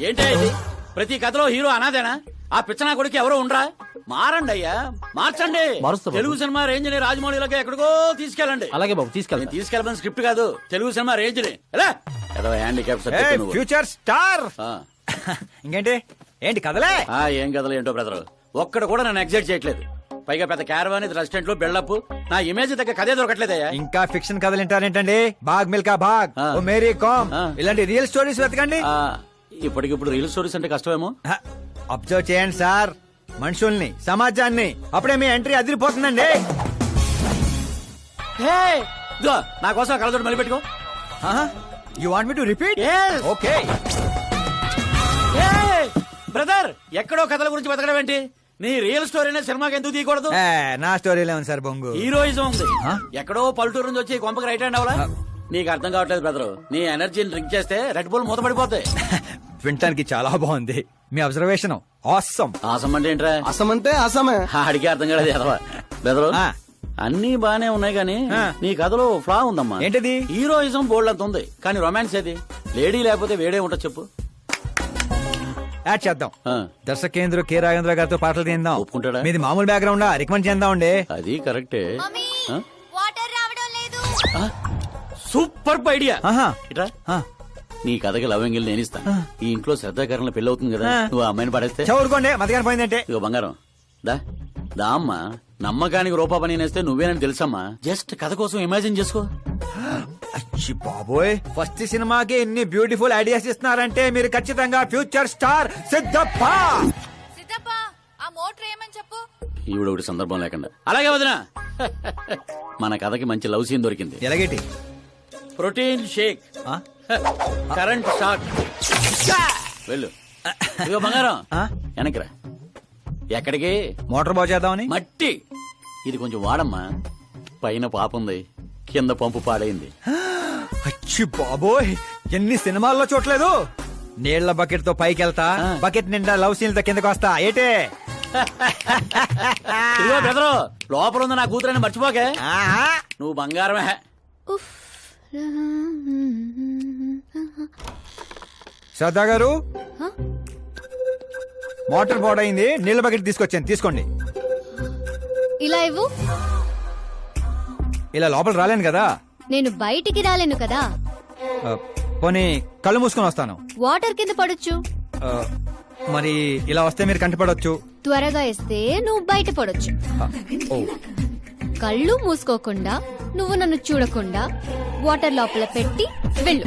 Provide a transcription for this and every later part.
ఏంటే ఇది? ప్రతి కథలో హీరో అనాదేనా ఆ పిచ్చనా కొడుకు ఎవరో ఉండరా? మారండి అయ్యా. మార్చండి. మారుస్తా బాబు. తెలుగు సినిమా రేంజ్ని రాజమౌళిలోకి ఎక్కడికో తీసుకెళ్ళండి. అలాగే బాబు నేను తీసుకెళ్తా తీసుకెళ్ళమని స్క్రిప్ట్ కాదు తెలుగు సినిమా రేంజ్ని ఎలా? ఏదో హ్యాండిక్యాప్ ఫ్యూచర్ స్టార్ ఇంకేంటి? ఏంటి కదలే ఏం కథలు ఏంటో బ్రదర్? ఒక్కడ కూడా నన్ను ఎగ్జైట్ చేయట్లేదు. పైగా పెద్ద క్యారవాన్ రెస్టారెంట్లో బిల్డప్. నా ఇమేజ్ దగ్గర కథే దొరకట్లేదయ్యా ఇంకా ఫిక్షన్ కథలు వింటారేంటండి? బాగ్ మిల్కా బాగ్. ఆ. ఓ మేరీ కామ్. ఆ. ఇలాంటి రియల్ స్టోరీస్ వెతకండి. ఆ, ఇప్పటికిప్పుడు రీల్ స్టోరీస్ అంటే కష్టమేమో? అబ్జర్వ్ చేయండి సార్. మనుషుల్ని సమాజాన్ని. అప్పుడే మీ ఎంట్రీ అదిరిపోతుందండి. ఇదిగో, నా కోసం ఆ కళ్ళజోడు మళ్ళీ పెట్టుకో. You want me to repeat. Okay brother ఎక్కడో కథల గురించి బతకడం ఏంటి? నీ రియల్ స్టోరీనే సినిమాకి ఎందుకు తీయకూడదు? నా స్టోరీలో ఉంది సార్ బొంగు. హీరోయిజం ఉంది? ఎక్కడో పల్లెటూరు నుంచి వచ్చి కొంపకి రైట్ హ్యాండ్ అవలా నీకు అర్థం కావట్లేదు బ్రదర్ నీ ఎనర్జీని డ్రింక్ చేస్తే రెడ్ బుల్ మూత పడిపోతాయి వినటానికి చాలా బాగుంది. మీ అబ్జర్వేషన్ ఆసం అంటే ఏంట్రా? అసమంటే అసమే ఆడికి అర్థం కాలేదు ఎదవా బెదరు ఆ. అన్ని బానే ఉన్నాయి కానీ ఆ. నీ కథలో ఫ్లా ఉందమ్మా. ఏంటిది? హీరోయిజం బోల్డ్ అంత ఉంది. కానీ రొమాన్స్ ఏది? లేడీ లేకపోతే వేడే ఉంటది చెప్పు. యాడ్ చేద్దాం. ఆ, దర్శకేంద్ర కె రాజేంద్ర గారితో పాటలు తీద్దాం ఒప్పుకుంటాడా? మీది మామూలు బ్యాక్గ్రౌండ్ రికమెండ్ చేద్దాం అండి అది కరెక్టే. మమ్మీ ఆ? వాటర్ రావడం లేదు. ఆ, సూపర్ ఐడియా. ఆహా. ఇట్రా. ఆ, నీ కథకి లవ్ ఎంగిల్ నేను ఇస్తాను ఈ ఇంట్లో శ్రద్ధాకరణ పెళ్ళి అవుతుంది కదా. నువ్వు ఆ అమ్మాయిని పడేస్తే. చదువుకోండి మతగాని పోయిందంటే. ఇగో బంగారం. దా. దా అమ్మా. నమ్మకానికి రూపా పని నేస్తే నువ్వేనని తెలుసమ్మా. జస్ట్ కథ కోసం ఇమాజిన్ చేసుకో. అచ్చి బాబోయ్. ఫస్ట్ సినిమాకి ఎన్ని బ్యూటిఫుల్ ఐడియాస్ ఇస్తున్నారంటే మీరు ఖచ్చితంగా ఫ్యూచర్ స్టార్ సిద్ధప్ప. సిద్ధప్ప ఆ మోటర్ ఏమని చెప్పు? ఈవిడ ఒకటి సందర్భం లేకుండా. అలాగే వదినా. మన కథకి మంచి లవ్ సీన్ దొరికింది. ఎలాగేటి? Protein shake? Current shock. వెళ్ళు. ఇదిగో బంగారం. ఆ? వెనక్కిరా ఎక్కడికి? మోటార్ బాగు చేద్దామని? మట్టి. ఇది కొంచెం వాడమ్మా. పైన పాపుంది కింద పంపు పాడైంది. అచ్చి బాబోయ్! ఎన్ని సినిమాల్లో చూడలేదు. నీళ్ళ బకెట్తో పైకి వెళ్తా. బకెట్ నిండా లవ్ సీన్తో కిందకి వస్తా. ఏటే? ఇదిగో బెదరు లోపల ఉంది నా కూతురని మర్చిపోకే. నువ్వు బంగారమే. శ్రద్ధా గారు. మోటార్ పాడైంది నీళ్ళ బకెట్ తీసుకొచ్చాను తీసుకోండి. ఇలా ఇవ్వు. ఇలా లోపల రాలేను కదా. నేను బయటికి రాలేను కదా. ఆ, పోనీ కళ్ళు మూసుకొని వస్తాను. వాటర్ కింద పడొచ్చు. ఆ, మరి ఇలా వస్తే మీరు కంటపడవచ్చు త్వరగా ఇస్తే నువ్వు బయట పడొచ్చు. ఓ. కళ్ళు మూసుకోకుండా నువ్వు నన్ను చూడకుండా వాటర్ లోపల పెట్టి వెళ్ళు.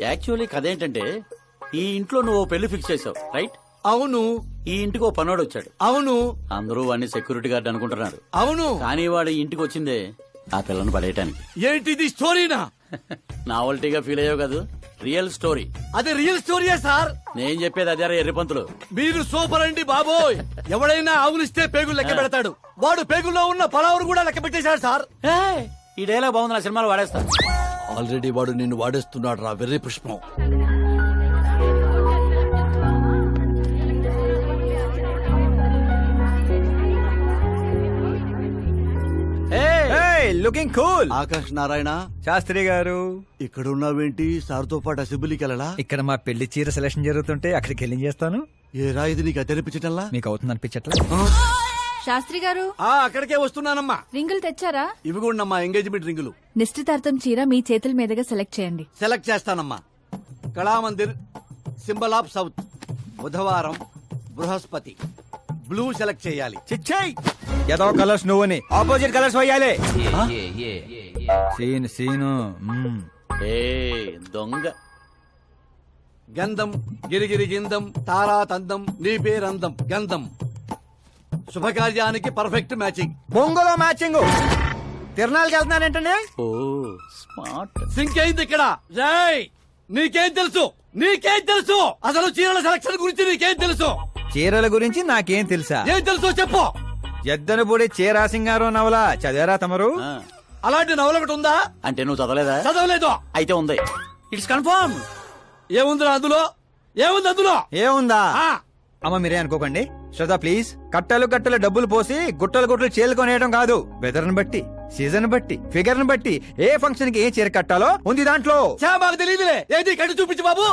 యాక్చువల్లీ కథ ఏంటంటే ఈ ఇంట్లో నువ్వు పెళ్ళి ఫిక్స్ చేసావు రైట్? అవును. ఈ ఇంటికి ఓ పనోడు వచ్చాడు. అవును. అందరూ వాడిని సెక్యూరిటీ గార్డ్ అనుకుంటున్నారు. అవును. కానీ వాడు ఈ ఇంటికి వచ్చిందే ఆ పిల్లను పడేయటానికి. ఏంటిది స్టోరీనా? నావల్టీగా ఫీల్ అయ్యావు కాదు రియల్ స్టోరీ. అది రియల్ స్టోరీయా సార్. నేను చెప్పేది అదే ఎర్రిపంతులు మీరు సూపర్ అండి బాబోయ్. ఎవడైనా ఆవులిస్తే పేగులు లెక్క పెడతాడు. వాడు పేగుల్లో ఉన్న పలావురు కూడా లెక్క పెట్టేశాడు సార్. ఈ డైలాగ్ బాగుంది నా సినిమాలో వాడేస్తా. ఆల్రెడీ వాడు నిన్ను వాడేస్తున్నాడు రా వెర్రి పుష్పం. ఏయ్, లుకింగ్ కూల్ ఆకాష్ నారాయణ. శాస్త్రి గారు. ఇక్కడ ఉన్నావేంటి సార్తో పాటు అసెంబ్లీకి వెళ్ళడా ఇక్కడ మా పెళ్ళి చీర సెలక్షన్ జరుగుతుంటే అక్కడికి వెళ్ళి చేస్తాను? ఏ రా ఇది నీకు తెరిపించటంలా మీకు అవుతుంది అనిపించట్లా శాస్త్రి గారు? ఆ అక్కడికే వస్తున్నానమ్మా. రింగులు తెచ్చారా? ఇవి కూడా అమ్మా ఎంగేజ్మెంట్ రింగులు. నిశ్చితార్థం చీర మీ చేతుల మీదుగా సెలెక్ట్ చేయండి. సెలెక్ట్ చేస్తానమ్మా. కళామందిర్ సింబల్ ఆఫ్ సౌత్ బుధవారం బృహస్పతి. బ్లూ సెలెక్ట్ చేయాలి. చిచ్చాయి ఏదో కలర్స్ నువ్వుని. ఆపోజిట్ కలర్స్ వేయాలి. Scene scene. ఏ దొంగ. గంధం గిరిగిరి గిందం తారా తందం నీ పేరందం గంధం. శుభకార్యానికి పర్ఫెక్ట్ మ్యాచింగ్. బొంగులో మ్యాచింగ్. తిరణాలకి వెళ్తున్నానంటండి ఓ స్మార్ట్. సింక్ అయింది ఇక్కడ? జై నీకేం తెలుసు? నీకేం తెలుసు? అసలు చీరల సెలక్షన్ గురించి నీకేం తెలుసు? చీరల గురించి నాకేం తెలుసా? ఏం తెలుసో చెప్పు. ఎద్దను పొడి చీరా సింగారం నవల చదివారా తమరు? అలాంటి నవల ఒకటి ఉందా? అంటే నువ్వు చదవలేదా? చదవలేదు. అయితే ఉంది. It's confirm. ఏముంది అందులో? ఏముంది అందులో? ఏముందా? ఆ, అమ్మ మీరే అనుకోకండి. శ్రద్ధ ప్లీజ్ కట్టలు కట్టలు డబ్బులు పోసి గుట్టలు గుట్టలు చీరలు కొనేయడం కాదు. వెదర్ని బట్టి సీజన్ బట్టి ఫిగర్ని బట్టి ఏ ఫంక్షన్కి ఏ చీర కట్టాలో ఉంది దాంట్లో. మాకు తెలియదులే ఏది కట్టి చూపించు బాబు.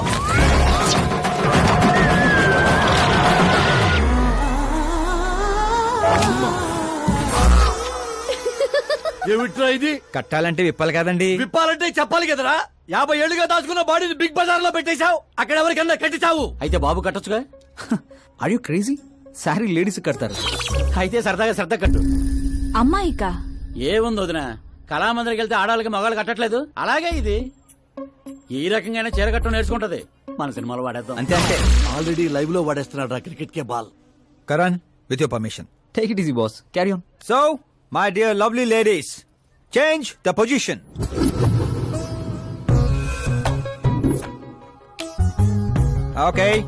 ఏమిట్రా ఇది? కట్టాలంటే విప్పాలి కదండి. విప్పాలంటే చెప్పాలి కదరా. యాభై ఏళ్ళుగా దాచుకున్న బాడీని బిగ్ బజార్లో పెట్టేశావు. అక్కడ ఎవరికన్నా కట్టించావు అయితే బాబు కట్టొచ్చుగా? Are you crazy sari ladies కడతారు. అయితే సరదాగా శ్రద్ధ కట్టు. అమ్మాయికా? ఏముంది వదిన? కళామందిరికి వెళ్తే ఆడవాళ్ళకి మగాళ్ళు కట్టట్లేదు. అలాగే ఇది. ఈ రకంగానే చీర కట్టడం నేర్చుకుంటది. మన సినిమాలో వాడేద్దాం. అంతే అంతే. ఆల్రెడీ లైవ్లో వాడేస్తున్నాడు రా cricket K ball. Karan with your permission. Take it easy boss carry on so my dear lovely ladies change the position okay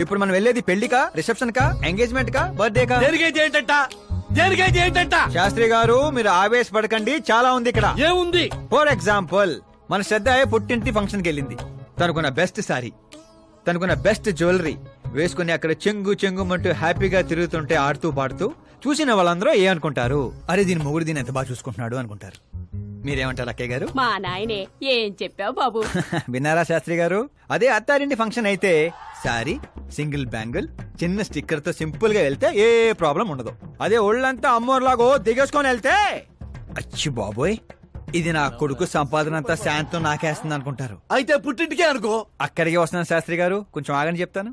ఇప్పుడు మనం వెళ్ళేది పెళ్ళికా రిసెప్షన్ కా ఎంగేజ్మెంట్ కా బర్త్డే కా దేనికైతే ఏంటంట దేనికైతే ఏంటంట శాస్త్రి గారు మీరు ఆవేశపడకండి చాలా ఉంది ఇక్కడ. ఏముంది? ఫర్ ఎగ్జాంపుల్ మన శ్రద్ధ పుట్టింటి ఫంక్షన్కి వెళ్ళింది. తనకున్న బెస్ట్ సారీ తనకున్న బెస్ట్ జ్యువెలరీ వేసుకుని అక్కడ చెంగు చెంగుమంటూ హ్యాపీగా తిరుగుతుంటే ఆడుతూ పాడుతూ చూసిన వాళ్ళందరూ ఏ అనుకుంటారు? అరే దీని మొగుడు దీని ఎంత బాగా చూసుకుంటున్నాడు అనుకుంటారు. మీరేమంటారు అక్కయ్య గారు? మా నాయనే ఏం చెప్పావు బాబు? విన్నారా శాస్త్రి గారు? అదే అత్తారింటి ఫంక్షన్ అయితే సారీ సింగిల్ బ్యాంగిల్ చిన్న స్టిక్కర్తో సింపుల్గా వెళ్తే ఏ ప్రాబ్లం ఉండదు. అదే ఒళ్ళంతా అమ్మోర్లాగో దిగేసుకొని వెళ్తే? అచ్చి బాబోయ్ ఇది నా కొడుకు సంపాదన అంతా శాంతం నాకేస్తుంది అనుకుంటారు అయితే పుట్టింటికే అనుకో. అక్కడికి వస్తున్నాను శాస్త్రి గారు కొంచెం ఆగని చెప్తాను.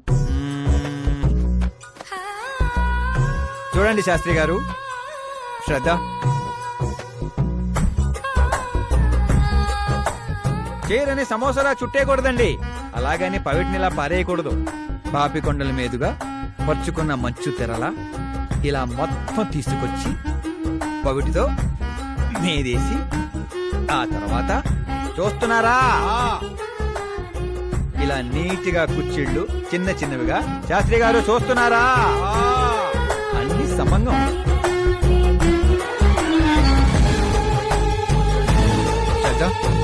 చూడండి శాస్త్రి గారు శ్రద్ధ. చీరని సమోసాలా చుట్టేయకూడదండి. అలాగని పవిటినిలా పారేయకూడదు. పాపి కొండల మీదుగా పరుచుకున్న మంచు తెరల ఇలా మొత్తం తీసుకొచ్చి పవిటితో మీదేసి ఆ తర్వాత చూస్తున్నారా? ఇలా నీట్గా కుర్చీళ్ళు చిన్న చిన్నవిగా. శాస్త్రి గారు చూస్తున్నారా? అన్ని సమంగం. ఉన్నాయి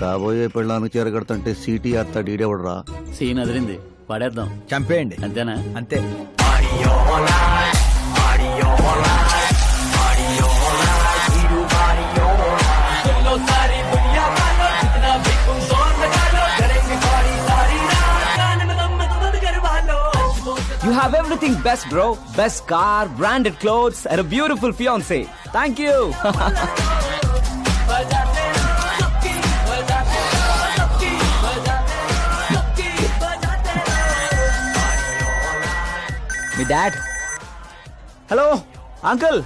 కాబోయే పెళ్ళానికి చేరగడతంటే సీటీ అత్త డీడెవడరా సీన్ అదిరింది. వాడేద్దాం. చంపేయండి. అంతేనా? అంతే. Best, bro. Best car, branded clothes, and a beautiful fiance. Thank you. మీ డాడ్ హలో అంకుల్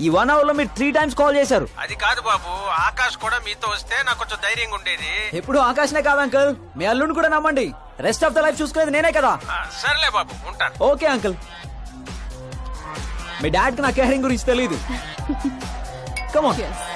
ఈ వన్ అవర్లో మీరు త్రీ టైమ్స్ కాల్ చేశారు అది కాదు బాబు ఆకాష్ కూడా మీతో వస్తే నాకు కొంచెం ధైర్యంగా ఉండేది ఎప్పుడు ఆకాశనే కాదు అంకుల్ మీ అల్లుని కూడా నమ్మండి రెస్ట్ ఆఫ్ ద లైఫ్ చూసుకునేది నేనే కదా. సర్లే బాబు ఉంటాను ఓకే అంకుల్. మీ డాడ్కి నా కేరింగ్ గురించి తెలియదు కమోన్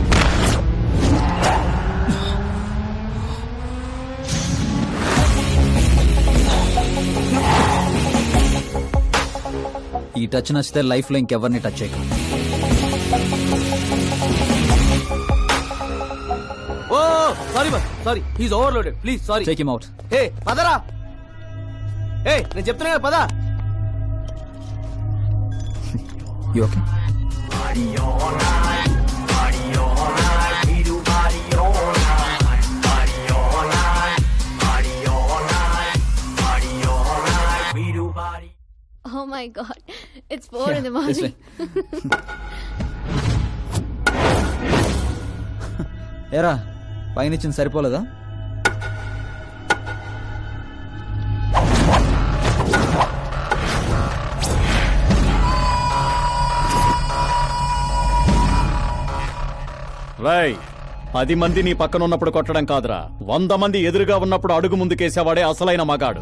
ఈ టచ్ నచ్చితే లైఫ్లో ఇంకెవరిని టచ్ చేయకు. ఓ sorry bus sorry he's overloaded please sorry take him out ఏ పదరా. ఏ నేను చెప్తున్నా కదా, పద. You okay oh my god it's 4 in the morning ఏరా పైన ఇచ్చింది సరిపోలేదా? రై పది మంది నీ పక్కన ఉన్నప్పుడు కొట్టడం కాదురా. వంద మంది ఎదురుగా ఉన్నప్పుడు అడుగు ముందుకేసేవాడే అసలైన మగాడు.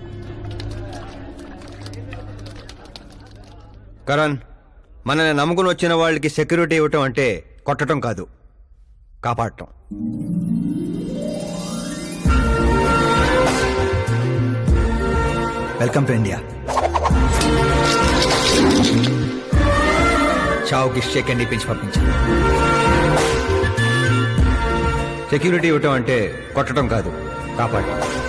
కరణ్ మనల్ని నమ్ముకుని వచ్చిన వాళ్ళకి సెక్యూరిటీ ఇవ్వటం అంటే కొట్టడం కాదు కాపాడటం. Welcome to India. చావుకి షేక్ అండ్ ఇప్పించి పంపించాను సెక్యూరిటీ ఇవ్వటం అంటే కొట్టడం కాదు కాపాడటం.